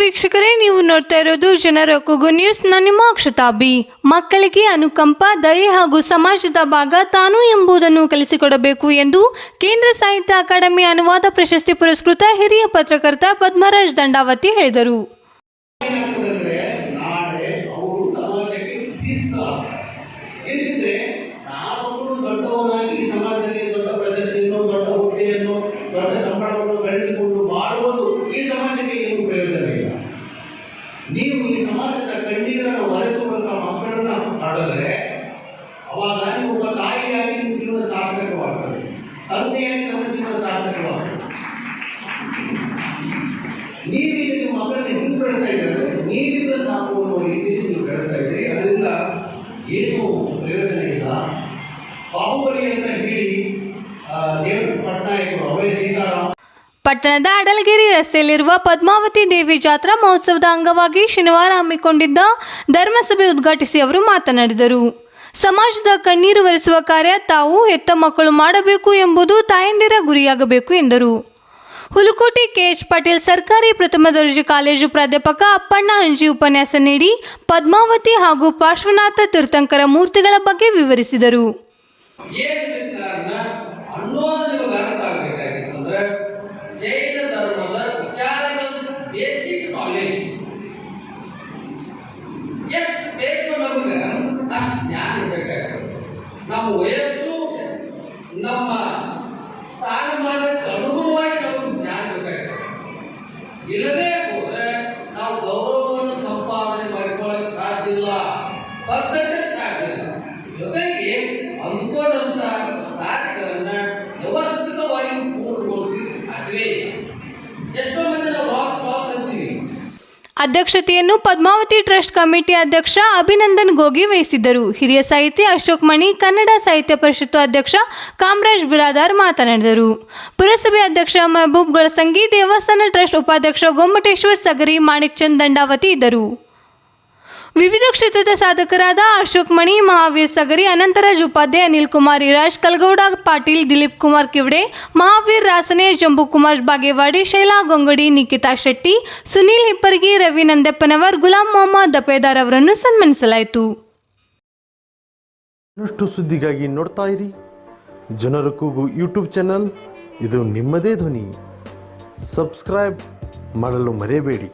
ವೀಕ್ಷಕರೇ, ನೀವು ನೋಡ್ತಾ ಇರೋದು ಜನರ ಕೂಗು ನ್ಯೂಸ್ ನಾನು ನಿಮ್ಮ ಅಕ್ಷತಾಬಿ ಮಕ್ಕಳಿಗೆ ಅನುಕಂಪ, ದಯೆ ಹಾಗೂ ಸಮಾಜದ ಭಾಗ ತಾನು ಎಂಬುದನ್ನು ಕಲಿಸಿಕೊಡಬೇಕು ಎಂದು ಕೇಂದ್ರ ಸಾಹಿತ್ಯ ಅಕಾಡೆಮಿ ಅನುವಾದ ಪ್ರಶಸ್ತಿ ಪುರಸ್ಕೃತ ಹಿರಿಯ ಪತ್ರಕರ್ತ ಪದ್ಮರಾಜ್ ದಂಡಾವತಿ ಹೇಳಿದರು. ತಂದೆಯಾಗಿ ನಮ್ಮ ಜೀವನ ಸಾರ್ಥಕವಾಗ್ತದೆ ನೀವೀಗ ನಿಮ್ಮ ಮಕ್ಕಳನ್ನ ಹೆಂಗೆ ಬೆಳೆಸ್ತಾ ಇದ್ದಾರೆ ನೀರಿಂದ ಸಾಕು ಅನ್ನುವ ರೀತಿಯಲ್ಲಿ ನೀವು ಬೆಳೆಸ್ತಾ ಇದ್ದೀರಿ. ಅದರಿಂದ ಏನು ಪ್ರಯೋಜನ ಇಲ್ಲ. ಬಾಹುಬಲಿ ಅಂತ ಹೇಳಿ ದೇವ ಪಟ್ನಾಯಕರು, ಅವರೇ ಸೀತಾರಾಮ. ಪಟ್ಟಣದ ಅಡಲಗಿರಿ ರಸ್ತೆಯಲ್ಲಿರುವ ಪದ್ಮಾವತಿ ದೇವಿ ಜಾತ್ರಾ ಮಹೋತ್ಸವದ ಅಂಗವಾಗಿ ಶನಿವಾರ ಹಮ್ಮಿಕೊಂಡಿದ್ದ ಧರ್ಮಸಭೆ ಉದ್ಘಾಟಿಸಿ ಅವರು ಮಾತನಾಡಿದರು. ಸಮಾಜದ ಕಣ್ಣೀರು ಒರೆಸುವ ಕಾರ್ಯ ತಾವು ಹೆತ್ತ ಮಕ್ಕಳು ಮಾಡಬೇಕು ಎಂಬುದು ತಾಯಂದಿರ ಗುರಿಯಾಗಬೇಕು ಎಂದರು. ಹುಲಕೋಟೆ ಕೆಎಚ್ ಪಾಟೀಲ್ ಸರ್ಕಾರಿ ಪ್ರಥಮ ದರ್ಜೆ ಕಾಲೇಜು ಪ್ರಾಧ್ಯಾಪಕ ಅಪ್ಪಣ್ಣ ಹಂಜಿ ಉಪನ್ಯಾಸ ನೀಡಿ ಪದ್ಮಾವತಿ ಹಾಗೂ ಪಾರ್ಶ್ವನಾಥ ತೀರ್ಥಂಕರ ಮೂರ್ತಿಗಳ ಬಗ್ಗೆ ವಿವರಿಸಿದರು. ಜೈನ ಧರ್ಮದ ವಿಚಾರಗಳು ಬೇಸಿಕ್ ನಮ್ಮ ವಯಸ್ಸು ನಮ್ಮ ಸ್ಥಾನಮಾನಕ್ಕೆ ಅನುಗುಣವಾಗಿ ನಮಗೆ ಜ್ಞಾನ ಬೇಕಾಗ್ತದೆ ಇಲ್ಲದೆ ಹೋದ್ರೆ ನಾವು ಗೌರವವನ್ನು ಸಂಪಾದನೆ ಮಾಡಿಕೊಳ್ಳಕ್ಕೆ ಸಾಧ್ಯ ಇಲ್ಲ, ಪದ್ಧತಿ ಸಾಧ್ಯ ಇಲ್ಲ. ಜೊತೆಗೆ ಅಂದ್ಕೊಂಡಂತ ಕಾರ್ಯಗಳನ್ನ ಅಧ್ಯಕ್ಷತೆಯನ್ನು ಪದ್ಮಾವತಿ ಟ್ರಸ್ಟ್ ಕಮಿಟಿ ಅಧ್ಯಕ್ಷ ಅಭಿನಂದನ್ ಗೋಗಿ ವಹಿಸಿದ್ದರು. ಹಿರಿಯ ಸಾಹಿತಿ ಅಶೋಕ್ ಮಣಿ, ಕನ್ನಡ ಸಾಹಿತ್ಯ ಪರಿಷತ್ತು ಅಧ್ಯಕ್ಷ ಕಾಮರಾಜ್ ಬಿರಾದಾರ್ ಮಾತನಾಡಿದರು. ಪುರಸಭೆ ಅಧ್ಯಕ್ಷ ಮೆಹಬೂಬ್ ಗಳಸಂಗಿ ದೇವಸ್ಥಾನ ಟ್ರಸ್ಟ್ ಉಪಾಧ್ಯಕ್ಷ ಗೊಮ್ಮಟೇಶ್ವರ್ ಸಗರಿ, ಮಾಣಿಕ್ ಚಂದ್ ದಂಡಾವತಿ ಇದ್ದರು. ವಿವಿಧ ಕ್ಷೇತ್ರದ ಸಾಧಕರಾದ ಅಶೋಕ್ ಮಣಿ, ಮಹಾವೀರ್ ಸಗರಿ, ಅನಂತರಾಜ್ ಉಪಾಧ್ಯಾಯ ಅನಿಲ್ ಕುಮಾರ್ ಇರಾಜ್ ಕಲ್ಗೌಡ, ಪಾಟೀಲ್, ದಿಲೀಪ್ ಕುಮಾರ್ ಕಿವಡೆ, ಮಹಾವೀರ್ ರಾಸನೆ ಜಂಬು ಕುಮಾರ್ ಬಾಗೇವಾಡಿ, ಶೈಲಾ ಗೊಂಗಡಿ ನಿಖಿತಾ ಶೆಟ್ಟಿ, ಸುನೀಲ್ ಹಿಪ್ಪರ್ಗಿ, ರವಿ ನಂದಪ್ಪನವರ್ ಗುಲಾಂ ಮೊಹಮ್ಮದ್ ದಪೇದಾರ್ ಅವರನ್ನು ಸನ್ಮಾನಿಸಲಾಯಿತು. ಸುದ್ದಿಗಾಗಿ ನೋಡ್ತಾ ಇರಿ. ಜನರ ಕೂಗು ಯೂಟ್ಯೂಬ್ ಚಾನಲ್. ಇದು ನಿಮ್ಮದೇ ಧ್ವನಿ. ಸಬ್ಸ್ಕ್ರೈಬ್ ಮಾಡಲು ಮರೆಯಬೇಡಿ.